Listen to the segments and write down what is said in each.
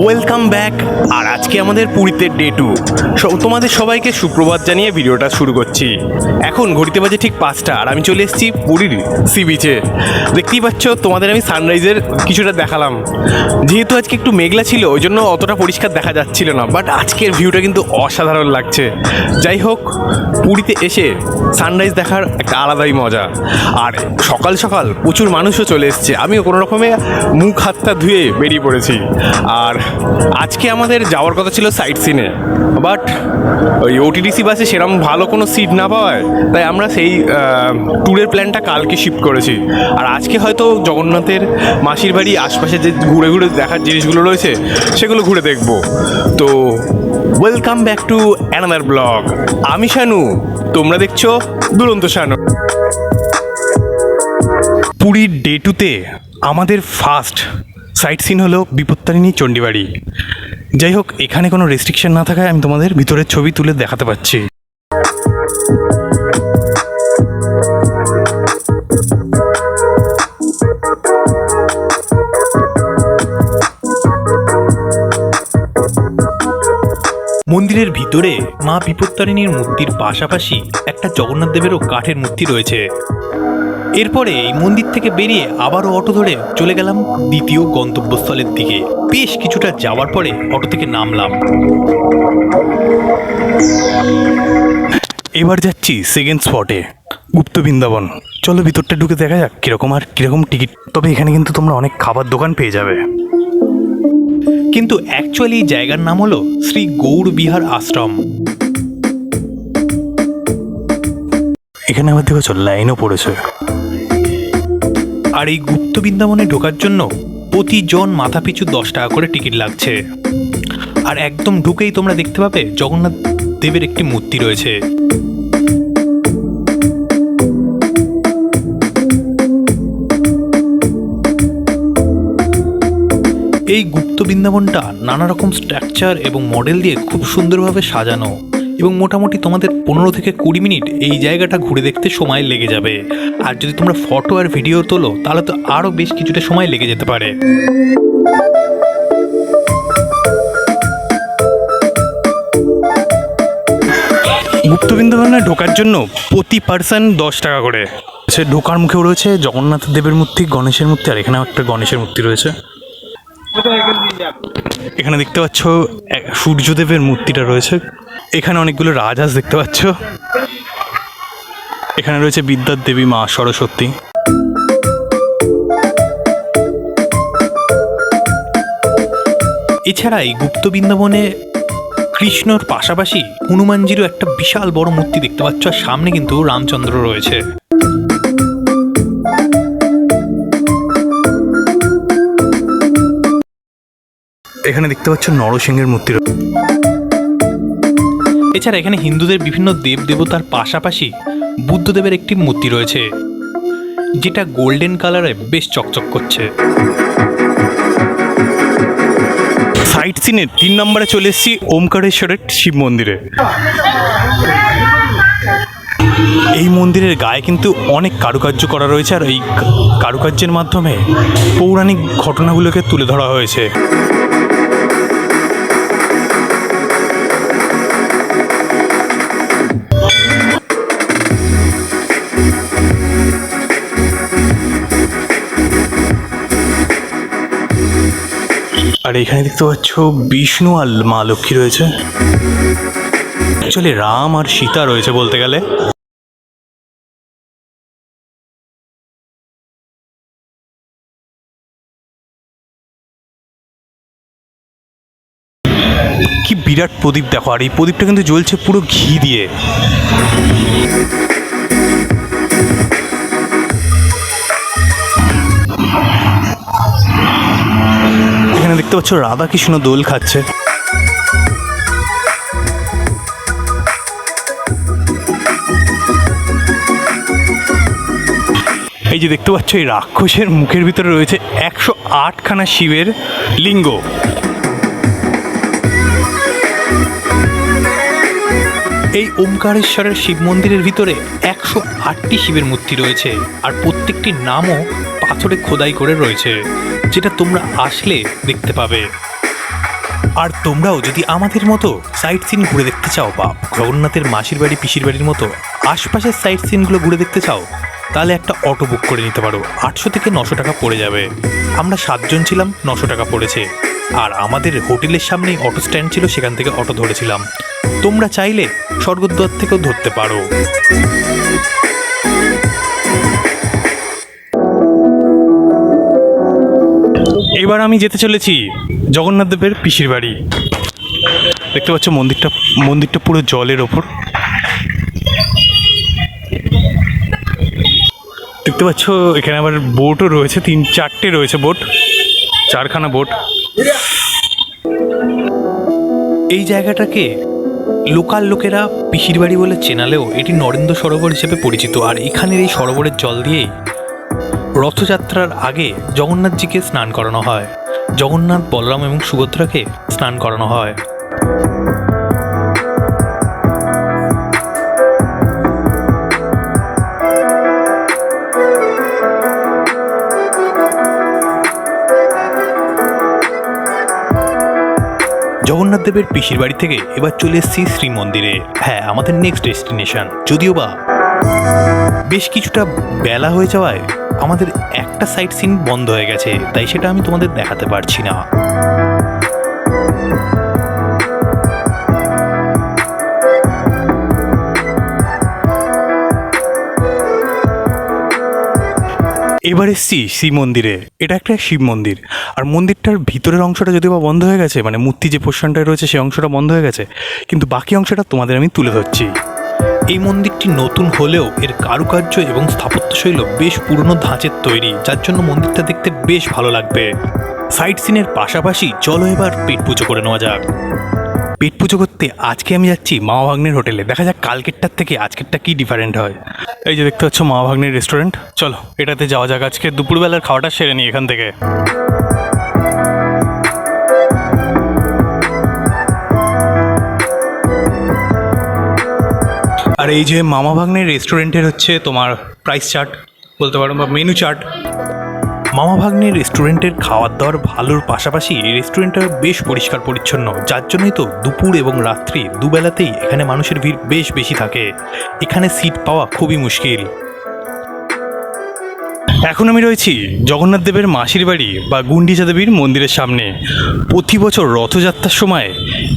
Welcome back আর আজকে আমাদের পুরীতে ডে টু তোমাদের সবাইকে সুপ্রভাত জানিয়ে ভিডিওটা শুরু করছি। এখন ঘড়িতে বাজে ঠিক পাঁচটা, আর আমি চলে এসেছি পুরীর সি বিচে দেখতেই পাচ্ছ, তোমাদের আমি সানরাইজের কিছুটা দেখালাম। যেহেতু আজকে একটু মেঘলা ছিল, ওই জন্য অতটা পরিষ্কার দেখা যাচ্ছিল না বাট আজকের ভিউটা কিন্তু অসাধারণ লাগছে। যাই হোক, পুরীতে এসে সানরাইজ দেখার একটা আলাদাই মজা। আর সকাল সকাল প্রচুর মানুষও চলে এসছে, আমিও কোনো রকমে মুখ হাতটা ধুয়ে বেরিয়ে পড়েছি। আর আজকে আমাদের যাওয়ার কথা ছিল সাইট সিনে বাট ওই ওটিডিসি বাসে সেরকম ভালো কোনো সিট না পাওয়ায়, তাই আমরা সেই ট্যুরের প্ল্যানটা কালকে শিফট করেছি। আর আজকে হয়তো জগন্নাথের মাসির বাড়ি আশপাশে যে ঘুরে ঘুরে দেখার জিনিসগুলো রয়েছে, সেগুলো ঘুরে দেখব। তো welcome back to another blog আমি শানু, তোমরা দেখছ দুরন্ত শানু। পুরীর ডে টুতে আমাদের ফার্স্ট সাইট সিন হলো বিপত্তারিণী চণ্ডীবাড়ি। যাই হোক, এখানে কোনো রেস্ট্রিকশন না থাকায় আমি তোমাদের ভিতরের ছবি তুলে দেখাতে পাচ্ছি মন্দিরের ভিতরে মা বিপত্তারিণীর মূর্তির পাশাপাশি একটা জগন্নাথ দেবেরও কাঠের মূর্তি রয়েছে। এরপরে এই মন্দির থেকে বেরিয়ে আবারও অটো ধরে চলে গেলাম দ্বিতীয় গন্তব্যস্থলের দিকে। বেশ কিছুটা যাওয়ার পরে অটো থেকে নামলাম। এবার যাচ্ছি সেকেন্ড স্পটে গুপ্ত বৃন্দাবন। চলো ভিতরটা ঢুকে দেখা যাক কীরকম আর কীরকম টিকিট। তবে এখানে কিন্তু তোমরা অনেক খাবার দোকান পেয়ে যাবে। কিন্তু অ্যাকচুয়ালি জায়গার নাম হলো শ্রী গৌর বিহার আশ্রম। এখানে আবার দেখেছ লাইনও পড়েছে। আর এই গুপ্ত বৃন্দাবনে ঢোকার জন্য প্রতিজন মাথাপিছু দশ টাকা করে টিকিট লাগছে। আর একদম ঢুকেই তোমরা দেখতে পাবে জগন্নাথ দেবের একটি মূর্তি রয়েছে। এই গুপ্ত বৃন্দাবনটা নানা রকম স্ট্রাকচার এবং মডেল দিয়ে খুব সুন্দরভাবে সাজানো। এবং মোটামুটি তোমাদের পনেরো থেকে কুড়ি মিনিট এই জায়গাটা ঘুরে দেখতে সময় লেগে যাবে। আর যদি তোমরা ফটো আর ভিডিও তোলো তাহলে তো আরও বেশ কিছুটা সময় লেগে যেতে পারে। গুপ্ত বৃন্দাবনে ঢোকার জন্য প্রতি পার্সন দশ টাকা করে। সে ঢোকার মুখেও রয়েছে জগন্নাথ দেবের মূর্তি গণেশের মূর্তি আর এখানেও একটা গণেশের মূর্তি রয়েছে। এখানে দেখতে পাচ্ছ সূর্যদেবের মূর্তিটা রয়েছে। এখানে অনেকগুলো রাজহাঁস দেখতে পাচ্ছ এখানে রয়েছে বিদ্যার দেবী মা সরস্বতী এছাড়া এই গুপ্ত বৃন্দাবনে কৃষ্ণর পাশাপাশি হনুমানজিরও একটা বিশাল বড় মূর্তি দেখতে পাচ্ছ, আর সামনে কিন্তু রামচন্দ্র রয়েছে এখানে দেখতে পাচ্ছ নরসিংহের মূর্তি রয়েছে। এছাড়া এখানে হিন্দুদের বিভিন্ন দেব দেবতার পাশাপাশি বুদ্ধদেবের একটি মূর্তি রয়েছে, যেটা গোল্ডেন কালারে বেশ চকচক করছে। সাইট সিনের তিন নম্বরে চলে এসেছি ওমকারেশ্বরের শিব মন্দিরে। এই মন্দিরের গায়ে কিন্তু অনেক কারুকার্য করা রয়েছে আর এই কারুকার্যের মাধ্যমে পৌরাণিক ঘটনাগুলোকে তুলে ধরা হয়েছে। আর এখানে দেখতে পাচ্ছ বিষ্ণু আর মা লক্ষ্মী রয়েছে। অ্যাকচুয়ালি রাম আর সীতা রয়েছে বলতে গেলে। কি বিরাট প্রদীপ দেখো, আর এই প্রদীপটা কিন্তু জ্বলছে পুরো ঘি দিয়ে। দেখতে পাচ্ছ রাধা কৃষ্ণ দোল খাচ্ছে। এই যে দেখতে পাচ্ছ, এই রাক্ষসের মুখের ভিতরে রয়েছে একশো আটখানা শিবের লিঙ্গ। এই ওমকারেশ্বরের শিব মন্দিরের ভিতরে একশো আটটি শিবের মূর্তি রয়েছে, আর প্রত্যেকটির নামও পাথরে খোদাই করে রয়েছে, যেটা তোমরা আসলে দেখতে পাবে। আর তোমরাও যদি আমাদের মতো সাইট সিন ঘুরে দেখতে চাও বা জগন্নাথের মাসির বাড়ি, পিসির বাড়ির মতো আশপাশের সাইট সিনগুলো ঘুরে দেখতে চাও, তাহলে একটা অটো বুক করে নিতে পারো। আটশো থেকে নশো টাকা পড়ে যাবে। আমরা সাতজন ছিলাম, নশো টাকা পড়েছে। আর আমাদের হোটেলের সামনেই অটো স্ট্যান্ড ছিল, সেখান থেকে অটো ধরেছিলাম। তোমরা চাইলে স্বর্গদ্বার থেকেও ধরতে পারো। এবার আমি যেতে চলেছি জগন্নাথ দেবের পিসির বাড়ি। দেখতে পাচ্ছ মন্দিরটা মন্দিরটা পুরো জলের ওপর। দেখতে পাচ্ছ এখানে আবার বোটও রয়েছে, তিন চারটে রয়েছে বোট, চারখানা বোট। এই জায়গাটাকে লোকাল লোকেরা পিসির বাড়ি বলে চেনালেও এটি নরেন্দ্র সরোবর হিসেবে পরিচিত। আর এখানের এই সরোবরের জল দিয়েই রথযাত্রার আগে জগন্নাথজিকে স্নান করানো হয়। জগন্নাথ, বলরাম এবং সুভদ্রাকে স্নান করানো হয়। দেবের পিসির বাড়ি থেকে এবার চলে এসেছি শ্রী মন্দিরে হ্যাঁ আমাদের নেক্সট ডেস্টিনেশন যদিও বা বেশ কিছুটা বেলা হয়ে যাওয়ায় আমাদের একটা সাইট সিন বন্ধ হয়ে গেছে, তাই সেটা আমি তোমাদের দেখাতে পারছি না। এবার এসছি শিব মন্দিরে। এটা একটা শিব মন্দির। আর মন্দিরটার ভিতরের অংশটা যদিও বা বন্ধ হয়ে গেছে মানে মূর্তি যে পোর্শনটা রয়েছে সেই অংশটা বন্ধ হয়ে গেছে, কিন্তু বাকি অংশটা তোমাদের আমি তুলে ধরছি। এই মন্দিরটি নতুন হলেও এর কারুকার্য এবং স্থাপত্যশৈল বেশ পুরনো ধাঁচের তৈরি, যার জন্য মন্দিরটা দেখতে বেশ ভালো লাগবে। সাইট সিনের পাশাপাশি চলো এবার পেট পুজো করে নেওয়া যাক। পেট পুজো করতে আজকে আমি যাচ্ছি মামা ভাগ্নের হোটেলে। দেখা যাক কালকেরটার থেকে আজকেরটা কি ডিফারেন্ট হয়। এই যে দেখতে পাচ্ছ মামা ভাগ্নের রেস্টুরেন্ট চলো, এটাতে যাওয়া যাক। আজকে দুপুরবেলার খাওয়াটা সেরে নিই এখান থেকে। আর এই যে মামা ভাগ্নের রেস্টুরেন্টের হচ্ছে তোমার প্রাইস চার্ট বলতে পারো বা মেনু চার্ট মামা ভাগ্নের রেস্টুরেন্টের খাওয়ার দাওয়ার ভালোর পাশাপাশি রেস্টুরেন্টটা বেশ পরিষ্কার পরিচ্ছন্ন, যার জন্যই তো দুপুর এবং রাত্রি দুবেলাতেই এখানে মানুষের ভিড় বেশ বেশি থাকে। এখানে সিট পাওয়া খুবই মুশকিল। এখন আমি রয়েছি জগন্নাথ দেবের মাসির বাড়ি বা গুন্ডিচা দেবীর মন্দিরের সামনে। প্রতি বছর রথযাত্রার সময়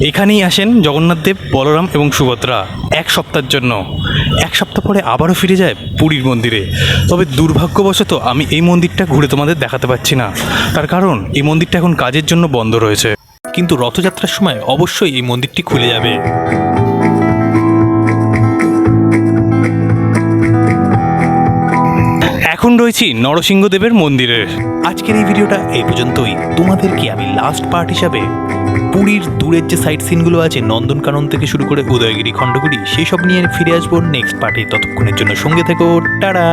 এখানেই আসেন জগন্নাথ দেব, বলরাম এবং সুভদ্রা এক সপ্তাহের জন্য। এক সপ্তাহ পরে আবারও ফিরে যায় পুরীর মন্দিরে। তবে দুর্ভাগ্যবশত আমি এই মন্দিরটা ঘুরে তোমাদের দেখাতে পারছি না। তার কারণ, এই মন্দিরটা এখন কাজের জন্য বন্ধ রয়েছে। কিন্তু রথযাত্রার সময় অবশ্যই এই মন্দিরটি খুলে যাবে। এখন রয়েছি নরসিংহদেবের মন্দিরে। আজকের এই ভিডিওটা এই পর্যন্তই। তোমাদেরকে আমি লাস্ট পার্ট হিসাবে পুরীর দূরের যে সাইট সিনগুলো আছে, নন্দনকানন থেকে শুরু করে উদয়গিরি খণ্ডগুলি সেই সব নিয়ে ফিরে আসব নেক্সট পার্টি ততক্ষণের জন্য সঙ্গে থেকো, টাটা!